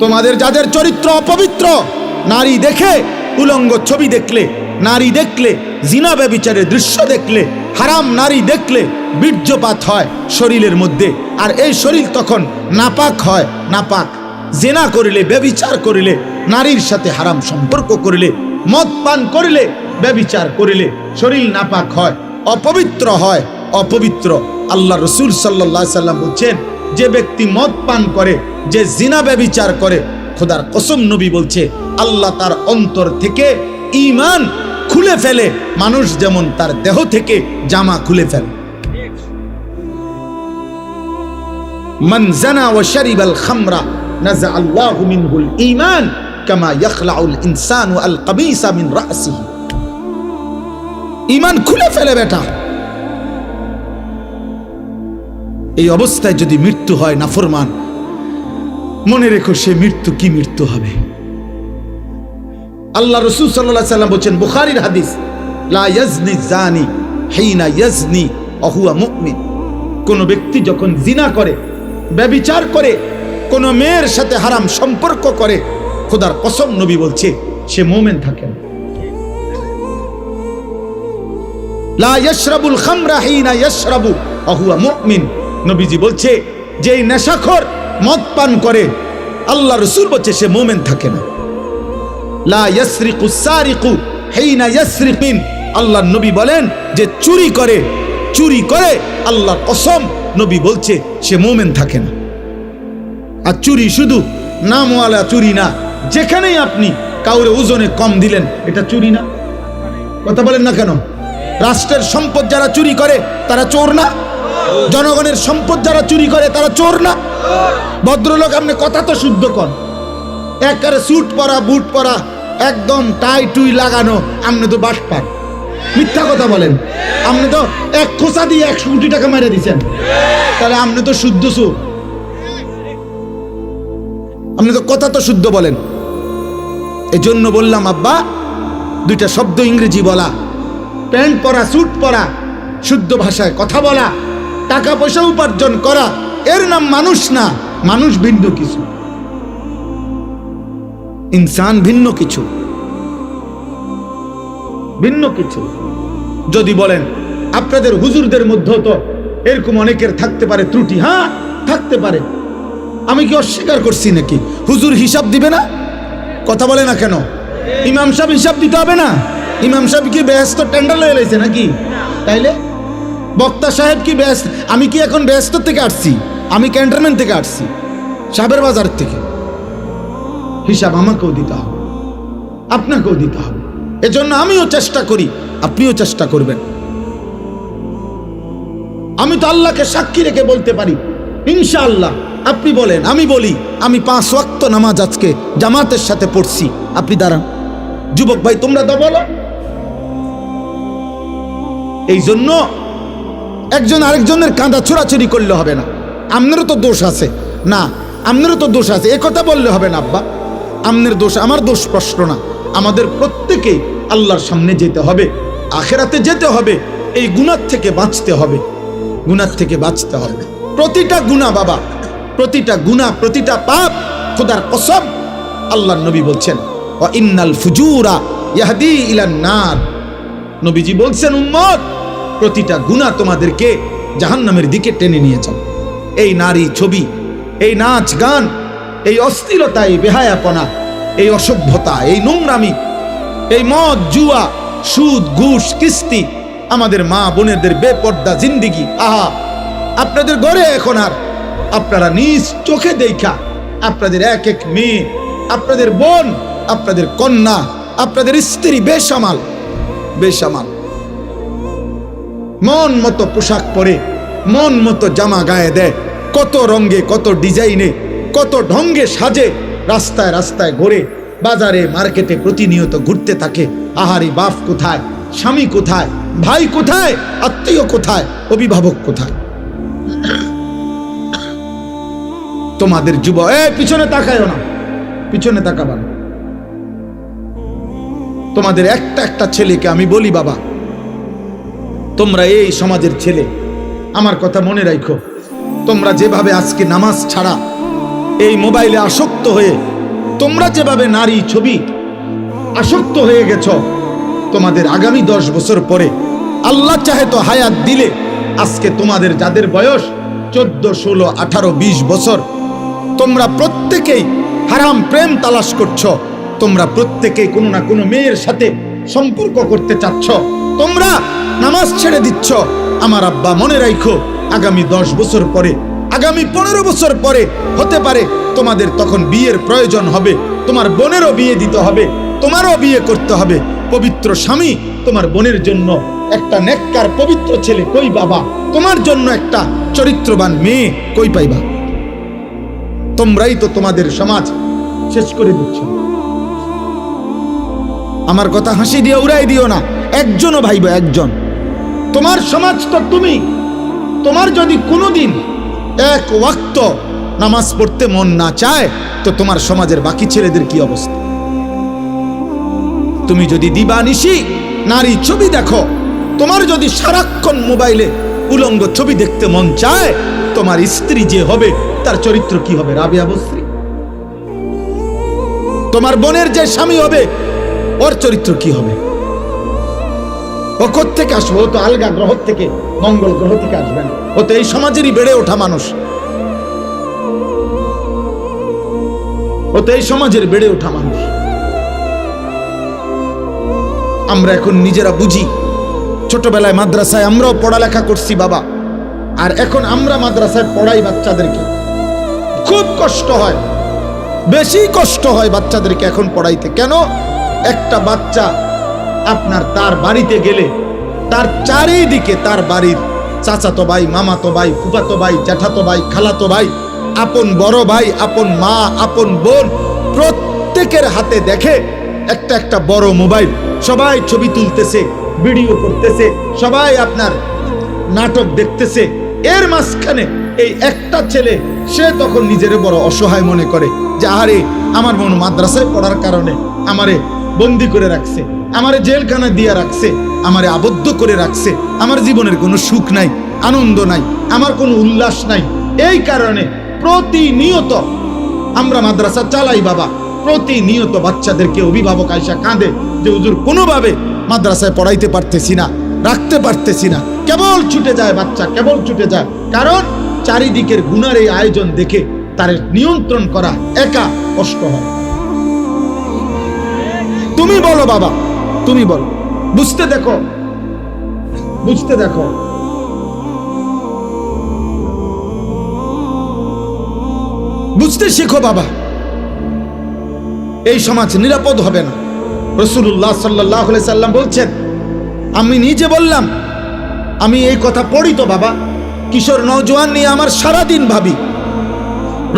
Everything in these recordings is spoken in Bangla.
তোমাদের যাদের চরিত্র অপবিত্র, নারী দেখে উলঙ্গ ছবি দেখলে, নারী দেখলে, জিনা ব্যবিচারের দৃশ্য দেখলে, হারাম নারী দেখলে বীর্যপাত হয় শরীরের মধ্যে। আর এই শরীর তখন নাপাক হয়, নাপাক। জেনা করিলে, ব্যবিচার করিলে, নারীর সাথে হারাম সম্পর্ক করিলে, মদ পান করিলে ব্যবিচার করিলে শরীর নাপাক হয়, অপবিত্র হয়, অপবিত্র। আল্লাহ রসুল সাল্লাহ সাল্লাম বলছেন যে ব্যক্তি মদ পান করে, যে জিনা ব্যবিচার করে, খোদার কসম নবী বলছে, আল্লাহ তার অন্তর থেকে ইমান খুলে ফেলে, মানুষ যেমন তার দেহ থেকে জামা খুলে ফেলে। ইমান খুলে ফেলে বেটা। এই অবস্থায় যদি মৃত্যু হয় নাফরমান, মনে রেখো সে মৃত্যু কি মৃত্যু হবে? আল্লাহ রসুল সাল্লাহ সাল্লাম বলছেন, বুখারির হাদিস, লা জানি হিনা ইয়াজনি অহুয়া মুকমিন কোন ব্যক্তি যখন জিনা করে, ব্যবিচার করে, কোন মেয়ের সাথে হারাম সম্পর্ক করে, খোদার কসম নবী বলছে, সে মোমেন থাকে না। লা ইয়াশরাবুল খামরা হিনা ইয়াশরাবু অহুয়া মুমিন। নবীজি বলছে যে এই নেশাখোর মদ পান করে, আল্লাহ রসুল বলছে সে মোমেন থাকে না। লা ইয়াসরিকু সারিকু হিনা ইয়াসরিকিন। আল্লাহ নবী বলেন যে চুরি করে চুরি করে আল্লাহর কসম নবী বলছে সে মোমেন থাকে না। আর চুরি শুধু নামওয়ালা চুরি না, যেখানেই আপনি কাউরে ওজনে কম দিলেন, এটা চুরি না। কথা বলেন না কেন? রাষ্ট্রের সম্পদ যারা চুরি করে, তারা চোর না? জনগণের সম্পদ যারা চুরি করে তারা চোর না। ভদ্রলোক আপনি কথা তো শুদ্ধ কর একবারে স্যুট পরা বুট পরা, একদম টাই টুই লাগানো, আপনি তো বাস পান। মিথ্যা কথা বলেন। আপনি তো এক খোসা দিয়ে একশো কোটি টাকা মেরে দিচ্ছেন তাহলে আপনি তো শুদ্ধ সুর আপনি তো কথা তো শুদ্ধ বলেন। এজন্য বললাম, আব্বা, দুইটা শব্দ ইংরেজি বলা। প্যান্ট পরা স্যুট পরা, শুদ্ধ ভাষায় কথা বলা। টাকা পয়সা উপার্জন করা, এর নাম মানুষ না, মানুষ ভিন্ন কিছু। ইনসান ভিন্ন কিছু। ভিন্ন কিছু। যদি বলেন, আপনাদের হুজুরদের মধ্যেও তো এরকম অনেকের থাকতে পারে ত্রুটি। হ্যাঁ থাকতে পারে। আমি কি অস্বীকার করছি নাকি? হুজুর হিসাব দিবে না? কথা বলে না কেন? ইমাম সাহেব হিসাব দিতে হবে না? ইমাম সাহেব কি ব্যস্ত টেন্ডার লয়ে লাইছে নাকি? তাইলে বক্তা সাহেব কি ব্যস্ত? আমি কি এখন ব্যস্ত থেকে আসছি? আমি ক্যান্টনমেন্ট থেকে আসছি। সাহেবের বাজার থেকে। হিসাব আমাকেও দিতে হবে। আপনাকেও দিতে হবে। এজন্য আমিও চেষ্টা করি। আপনিও চেষ্টা করবেন। আমি তো আল্লাহকে সাক্ষী রেখে বলতে পারি। ইনশাআল্লাহ, আপনি বলেন, আমি বলি, আমি পাঁচ ওয়াক্ত নামাজ আজকে জামাতের সাথে পড়ছি। আপনি দাঁড়ান। যুবক ভাই, তোমরা তো বলো। এই জন্য একজন আরেকজনের কাঁদা ছোড়াছুরি করলে হবে না। আপনারও তো দোষ আছে। না আপনারও তো দোষ আছে। এ কথা বললে হবে না, আব্বা। আমনের দোষ আমার দোষ প্রশ্ন না। আমাদের প্রত্যেকেই আল্লাহর সামনে যেতে হবে। আখেরাতে যেতে হবে। এই গুণার থেকে বাঁচতে হবে। গুনার থেকে বাঁচতে হবে। প্রতিটা গুণা বাবা, প্রতিটা গুণা প্রতিটা পাপ খোদার কসম আল্লাহ নবী বলছেন ইন্নাল ফুজুরা ইয়াহদি ইলান নার। নবীজি বলছেন, উম্মত প্রতিটা গুণা তোমাদেরকে জাহান্নামের দিকে টেনে নিয়ে যাও এই নারী ছবি, এই নাচ গান, এই অস্থিরতা, এই বেহায়াপনা, এই অসভ্যতা, এই নোংরামি, এই মদ, জুয়া, সুদ, ঘুষ, কিস্তি, আমাদের মা বোনেদের বেপর্দা জিন্দিগি, আহা, আপনাদের ঘরে এখন আর আপনারা নিজ চোখে দেখা, আপনাদের এক এক মেয়ে, আপনাদের বোন, আপনাদের কন্যা, আপনাদের স্ত্রী বেসামাল বেসামাল। মন মতো পোশাক পরে, মন মতো জামা গায়ে দেয়। কত রঙে, কত ডিজাইনে, কত ঢঙ্গে সাজে, রাস্তায় রাস্তায় ঘোরে, বাজারে, মার্কেটে প্রতিনিয়ত ঘুরতে থাকে। আহারি, বাপ কোথায়? স্বামী কোথায়? ভাই কোথায়? আত্মীয় কোথায়? অভিভাবক কোথায়? তোমাদের যুব, এ, পিছনে তাকায়ও না। পিছনে তাকাবা তোমাদের একটা একটা ছেলেকে আমি বলি, বাবা তোমরা এই সমাজের ছেলে। আমার কথা মনে রাখো তোমরা যেভাবে আজকে নামাজ ছাড়া এই মোবাইলে আসক্ত হয়ে তোমরা যেভাবে নারী ছবি আসক্ত হয়ে গেছ, তোমাদের আগামী দশ বছর পরে আল্লাহ চাহে তো হায়াত দিলে আজকে তোমাদের যাদের বয়স চোদ্দ, ষোলো, আঠারো, বিশ বছর, তোমরা প্রত্যেকেই হারাম প্রেম তালাশ করছ। তোমরা প্রত্যেকেই কোনো না কোনো মেয়ের সাথে সম্পর্ক করতে চাচ্ছ, তোমরা নামাজ ছেড়ে দিচ্ছ। আমার আব্বা মনে রাখো আগামী দশ বছর পরে, আগামী পনেরো বছর পরে হতে পারে তোমাদের তখন বিয়ের প্রয়োজন হবে, তোমার বোনেরও বিয়ে দিতে হবে, তোমারও বিয়ে করতে হবে। পবিত্র স্বামী তোমার বোনের জন্য একটা নেককার পবিত্র ছেলে, কই বাবা? তোমার জন্য একটা চরিত্রবান মেয়ে, কই পাইবা? তোমরাই তো তোমাদের সমাজ শেষ করে দিচ্ছ। আমার কথা হাসি দিয়ে উড়াই দিও না। একজনও ভাইব, একজন। তোমার সমাজ তো তুমি। তোমার যদি কোনোদিন এক ওয়াক্ত নামাজ পড়তে মন না চায়, তো তোমার সমাজের বাকি ছেলেদের কি অবস্থা? তুমি যদি দিবানিশি, নারী ছবি দেখো, তোমার যদি সারাক্ষণ মোবাইলে উলঙ্গ ছবি দেখতে মন চায়, তোমার স্ত্রী যে হবে, তার চরিত্র কি হবে? রাবিয়া বস্ত্রী। তোমার বোনের যে স্বামী হবে ওর চরিত্র কি হবে? ও থেকে আসবে? ও তো আলগা গ্রহ থেকে, মঙ্গল গ্রহ থেকে আসবে না। ও তো এই সমাজেরই বেড়ে ওঠা মানুষ। ও তো এই সমাজের বেড়ে ওঠা মানুষ। আমরা এখন নিজেরা বুঝি, ছোটবেলায় মাদ্রাসায় আমরাও পড়ালেখা করছি বাবা। আর এখন আমরা মাদ্রাসায় পড়াই বাচ্চাদেরকে। খুব কষ্ট হয়। বেশি কষ্ট হয় বাচ্চাদেরকে এখন পড়াইতে। কেন? একটা বাচ্চা আপনার তার বাড়িতে গেলে, তার চারিদিকে তার বাড়ির চাচাতো ভাই, মামাতো ভাই, ফুফাতো ভাই, জ্যাঠাতো ভাই, খালাতো ভাই, আপন বড় ভাই, আপন মা, আপন বোন প্রত্যেকের হাতে দেখে একটা একটা বড় মোবাইল। সবাই ছবি তুলতেছে, ভিডিও করতেছে, সবাই আপনার নাটক দেখতেছে। এর মাঝখানে এই একটা ছেলে, সে তখন নিজের বড় অসহায় মনে করে যে আরে আমার মন মাদ্রাসায় পড়ার কারণে আমারে বন্দি করে রাখছে, আমারে জেলখানা দিয়ে রাখছে, আমারে আবদ্ধ করে রাখছে, আমার জীবনের কোনো সুখ নাই, আনন্দ নাই, আমার কোনো উল্লাস নাই। এই কারণে প্রতিনিয়ত আমরা মাদ্রাসা চালাই বাবা, প্রতিনিয়ত বাচ্চাদেরকে অভিভাবক আইসা কাঁদে যে, হুজুর, কোনোভাবে মাদ্রাসায় পড়াইতে পারতেছি না, রাখতে পারতেছি না। কেবল ছুটে যায় বাচ্চা, কেবল ছুটে যায়। কারণ চারিদিকের গুনার এই আয়োজন দেখে তার নিয়ন্ত্রণ করা একা কষ্ট হয়। তুমি বলো বাবা, তুমি বলো। বুঝতে দেখো বুঝতে দেখো। বুঝতে শেখো বাবা, এই সমাজ নিরাপদ হবে না। রসুল্লাহ সাল্লাহ সাল্লাম বলছেন, আমি নিজে বললাম, আমি এই কথা পড়ি তো বাবা, কিশোর নওজোয়ান নিয়ে আমার সারাদিন ভাবি।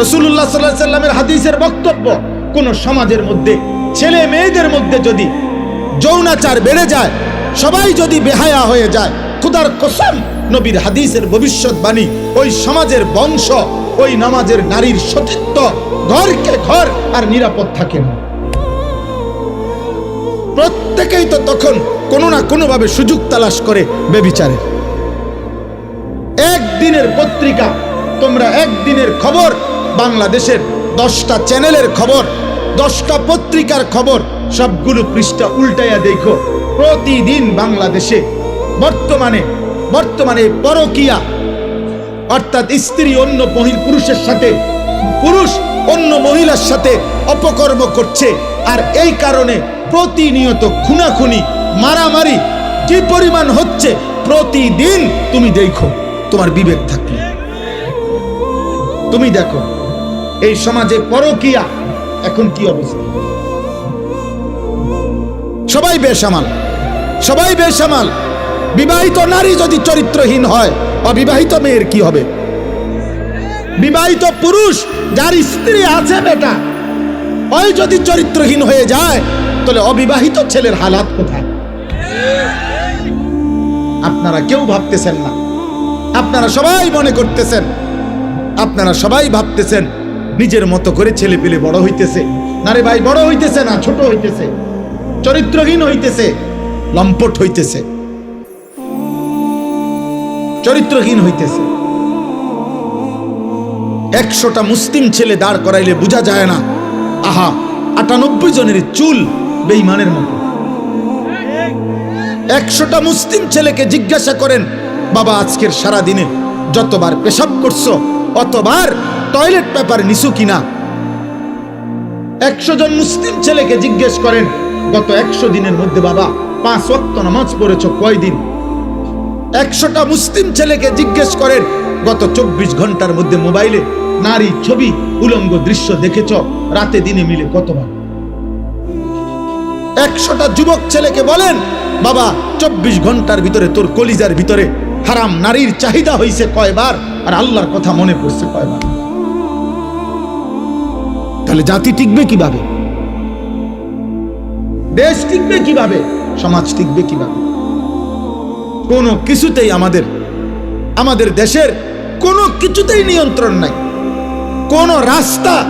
রসুল্লাহ সাল্লাহ সাল্লামের হাদিসের বক্তব্য কোন সমাজের মধ্যে ছেলে মেয়েদের মধ্যে যদি যৌনাচার বেড়ে যায়, সবাই যদি বেহায়া হয়ে যায়, খুদার কসম, নবীর হাদিসের ভবিষ্যৎবাণী, ওই সমাজের বংশ, ওই নামাজের নারীর সতীত্ব, ঘরকে ঘর আর নিরাপদ থাকে না। প্রত্যেকেই তো তখন কোনো না কোনোভাবে সুযোগ তালাশ করে বেবিচারের। একদিনের পত্রিকা, তোমরা একদিনের খবর, বাংলাদেশের দশটা চ্যানেলের খবর দশটা পত্রিকার খবর সবগুলো পৃষ্ঠা উল্টাইয়া দেখো। প্রতিদিন বাংলাদেশে। বর্তমানে বর্তমানে পরকিয়া। অর্থাৎ স্ত্রী অন্য মহিল পুরুষের সাথে, পুরুষ অন্য মহিলার সাথে অপকর্ম করছে। আর এই কারণে প্রতিনিয়ত খুনাখুনি, মারামারি কি পরিমাণ হচ্ছে প্রতিদিন তুমি দেখো। তোমার বিবেক থাকলে। তুমি দেখো, এই সমাজে পরকিয়া এখন কি অবস্থা? সবাই বেসামাল সবাই বেসামাল বিবাহিত নারী যদি চরিত্রহীন হয়, অবিবাহিত মেয়ের কি হবে? বিবাহিত পুরুষ যার স্ত্রী আছে বেটা ওই যদি চরিত্রহীন হয়ে যায়, তাহলে অবিবাহিত ছেলের হালাত কোথায়? আপনারা কেউ ভাবতেছেন না। আপনারা সবাই মনে করতেছেন। আপনারা সবাই ভাবতেছেন নিজের মতো করে ছেলে পেলে বড় হইতেছে। না রে ভাই, বড় হইতেছে না, ছোট হইতেছে। চরিত্রহীন হইতেছে, লম্পট হইতেছে। চরিত্রহীন হইতেছে। একশোটা মুসলিম ছেলে দাঁড় করাইলে বোঝা যায় না, আহা, আটানব্বই জনের চুল বেইমানের মতো। একশোটা মুসলিম ছেলেকে জিজ্ঞাসা করেন, বাবা, আজকের সারা দিনে যতবার পেশাব করছ, অতবার টয়লেট পেপার নিছু কিনা? একশো জন মুসলিম ছেলেকে জিজ্ঞেস করেন, গত একশো দিনের মধ্যে বাবা, পাঁচ ওয়াক্ত নামাজ পড়েছ কয়দিন? একশোটা মুসলিম ছেলেকে জিজ্ঞেস করেন, গত চব্বিশ ঘণ্টার মধ্যে মোবাইলে নারী ছবি, উলঙ্গ দৃশ্য দেখেছ? রাতে দিনে মিলে কতবার? একশোটা যুবক ছেলেকে বলেন, বাবা, চব্বিশ ঘণ্টার ভিতরে, তোর কলিজার ভিতরে হারাম নারীর চাহিদা হইছে কয়বার? আর আল্লাহর কথা মনে পড়ছে কয়বার? তাহলে জাতি টিকবে কীভাবে? দেশ টিকবে কীভাবে? সমাজ টিকবে কীভাবে? কোনো কিছুতেই আমাদের আমাদের দেশের কোনো কিছুতেই নিয়ন্ত্রণ নাই। কোন রাস্তা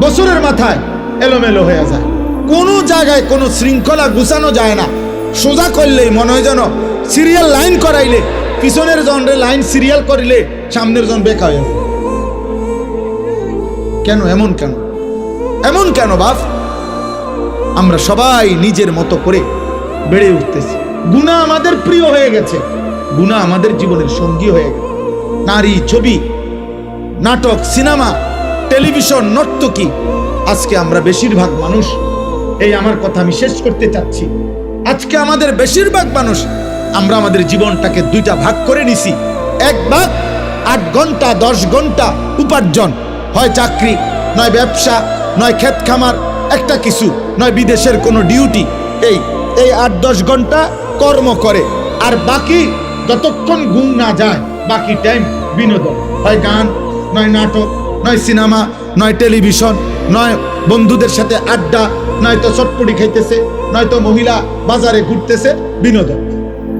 বছরের মাথায় এলোমেলো হয়ে যায়। কোনো জায়গায় কোনো শৃঙ্খলা গুছানো যায় না। সোজা করলেই মনে হয় যেন সিরিয়াল লাইন করাইলে, পিছনের জনরে লাইন সিরিয়াল করিলে সামনের জন বেকা হয়ে যায়। কেন, এমন কেন? এমন কেন বাপ? আমরা সবাই নিজের মতো করে বেড়ে উঠতেছি। গুণা আমাদের প্রিয় হয়ে গেছে। গুণা আমাদের জীবনের সঙ্গী হয়ে গেছে। নারী, ছবি, নাটক, সিনেমা, টেলিভিশন, নর্তকী, আজকে আমরা বেশিরভাগ মানুষ এই আমার কথা আমি শেষ করতে চাচ্ছি। আজকে আমাদের বেশিরভাগ মানুষ আমরা আমাদের জীবনটাকে দুইটা ভাগ করে নিছি। এক ভাগ আট ঘণ্টা, দশ ঘণ্টা উপার্জন। হয় চাকরি, নয় ব্যবসা, নয় ক্ষেত খামার একটা কিছু, নয় বিদেশের কোনো ডিউটি। এই এই আট দশ ঘণ্টা কর্ম করে, আর বাকি যতক্ষণ ঘুম না যায়, বাকি টাইম বিনোদন। হয় গান, নয় নাটক, নয় সিনেমা, নয় টেলিভিশন, নয় বন্ধুদের সাথে আড্ডা নয়তো চটপটি খাইতেছে নয়তো মহিলা বাজারে ঘুরতেছে, বিনোদন।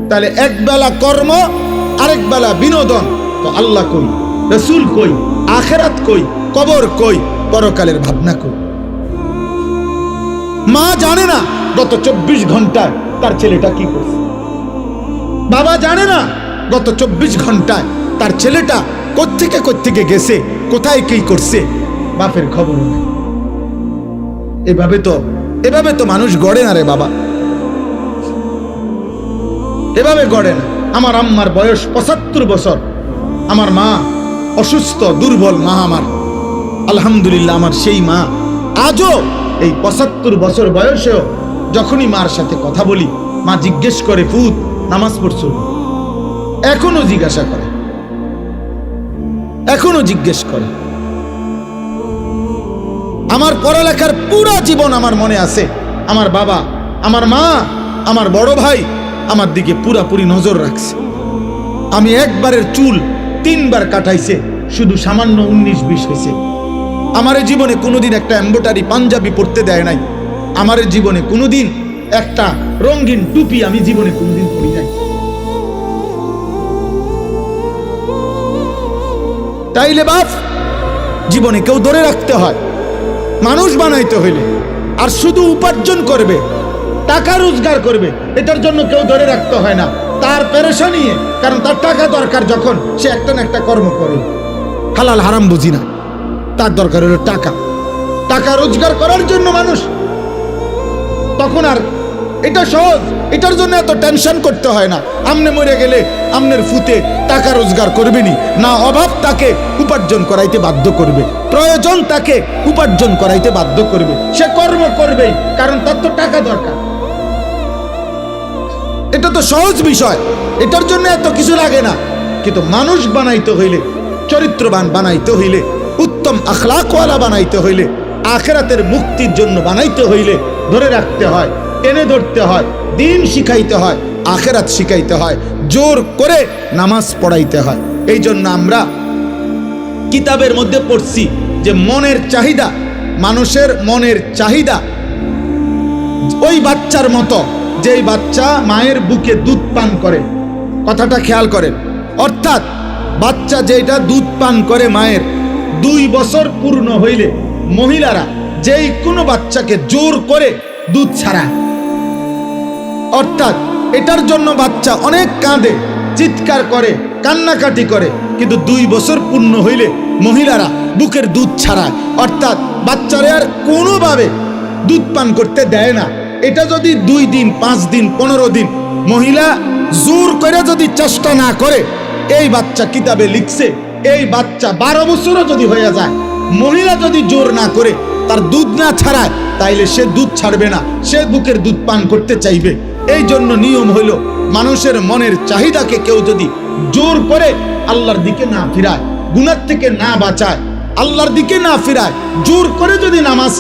তাহলে এক বেলা কর্ম, আরেক বেলা বিনোদন। তো আল্লাহ কই, রসুল কই, আখেরাত কই কবর কই? পরকালের ভাবনা কই? মা জানে না গত চব্বিশ ঘন্টায় তার ছেলেটা কি করছে। বাবা জানে না গত চব্বিশ ঘন্টায় তার ছেলেটা কোত্থেকে কোত্থেকে গেছে, কোথায় কি করছে, বাপের খবর নেই। এভাবে তো এভাবে তো মানুষ গড়ে না রে বাবা। এভাবে গড়ে না। আমার আম্মার বয়স পঁচাত্তর বছর। আমার মা অসুস্থ, দুর্বল মা আমার। আলহামদুলিল্লাহ, আমার সেই মা। আজও এই পঁচাত্তর বছর বয়সেও যখনই মার সাথে কথা বলি, মা জিজ্ঞেস করে, ফুত, নামাজ পড়ছো? এখনও জিজ্ঞাসা করে। এখনও জিজ্ঞেস করে। আমার পড়ালেখার পুরো জীবন আমার মনে আছে। আমার বাবা, আমার মা, আমার বড় ভাই আমার দিকে পুরাপুরি নজর রাখছে। আমি একবারের চুল তিনবার কাটাইছে, শুধু সামান্য উনিশ বিশ হয়েছে। আমার জীবনে কোনোদিন একটা এম্বোটারি পাঞ্জাবি পড়তে দেয় নাই। আমার জীবনে কোনোদিন একটা রঙিন টুপি আমি জীবনে কোনোদিন পরি নাই। তাইলে বাপ, জীবনে কেউ ধরে রাখতে হয়, মানুষ বানাইতে হইলে। আর শুধু উপার্জন করবে, টাকা রোজগার করবে, এটার জন্য কেউ ধরে রাখতে হয় না। তার পেরেশানি কারণ তার টাকা দরকার যখন সে একটা না একটা কর্ম করে হালাল হারাম বুঝি না। তার দরকার হলো টাকা। টাকা রোজগার করার জন্য মানুষ। তখন আর এটা সহজ, এটার জন্য এত টেনশন করতে হয় না। আমনে মরে গেলে আমনের ফুতে টাকা রোজগার করবেনি না অভাব তাকে উপার্জন করাইতে বাধ্য করবে। প্রয়োজন তাকে উপার্জন করাইতে বাধ্য করবে। সে কর্ম করবেই, কারণ তার তো টাকা দরকার। এটা তো সহজ বিষয়, এটার জন্য এত কিছু লাগে না। কিন্তু মানুষ বানাইতে হইলে, চরিত্রবান বানাইতে হইলে উত্তম আখলাকওয়ালা বানাইতে হইলে, আখেরাতের মুক্তির জন্য বানাইতে হইলে ধরে রাখতে হয়, টেনে ধরতে হয়, দিন শিখাইতে হয়, আখেরাত শিখাইতে হয়, জোর করে নামাজ পড়াইতে হয়। এই জন্য আমরা কিতাবের মধ্যে পড়ছি যে মনের চাহিদা, মানুষের মনের চাহিদা, ওই বাচ্চার মতো, যেই বাচ্চা মায়ের বুকে দুধ পান করে। কথাটা খেয়াল করেন। অর্থাৎ বাচ্চা যেটা দুধ পান করে মায়ের দুই বছর পূর্ণ হইলে মহিলারা যেই কোনো বাচ্চাকে জোর করে দুধ ছাড়ায় অর্থাৎ এটার জন্য বাচ্চা অনেক কাঁদে, চিৎকার করে, কান্নাকাটি করে। কিন্তু দুই বছর পূর্ণ হইলে মহিলারা বুকের দুধ ছাড়ায়। অর্থাৎ বাচ্চারা আর কোনোভাবে দুধ পান করতে দেয় না। এটা যদি দুই দিন, পাঁচ দিন, পনেরো দিন মহিলা জোর করে যদি চেষ্টা না করে, এই বাচ্চা কিতাবে লিখছে এই বাচ্চা বারো বছরও যদি হয়ে যায়, মহিলা যদি জোর না করে তার দুধ না ছাড়ায়, তাইলে সে দুধ ছাড়বে না, সে বুকের দুধ পান করতে চাইবে। এই জন্য নিয়ম হইল, মানুষের মনের চাহিদাকে কেউ যদি জোর করে আল্লাহর দিকে না ফিরায় গুণার থেকে না বাঁচায়, আল্লাহর দিকে না ফিরায়, জোর করে যদি নামাজ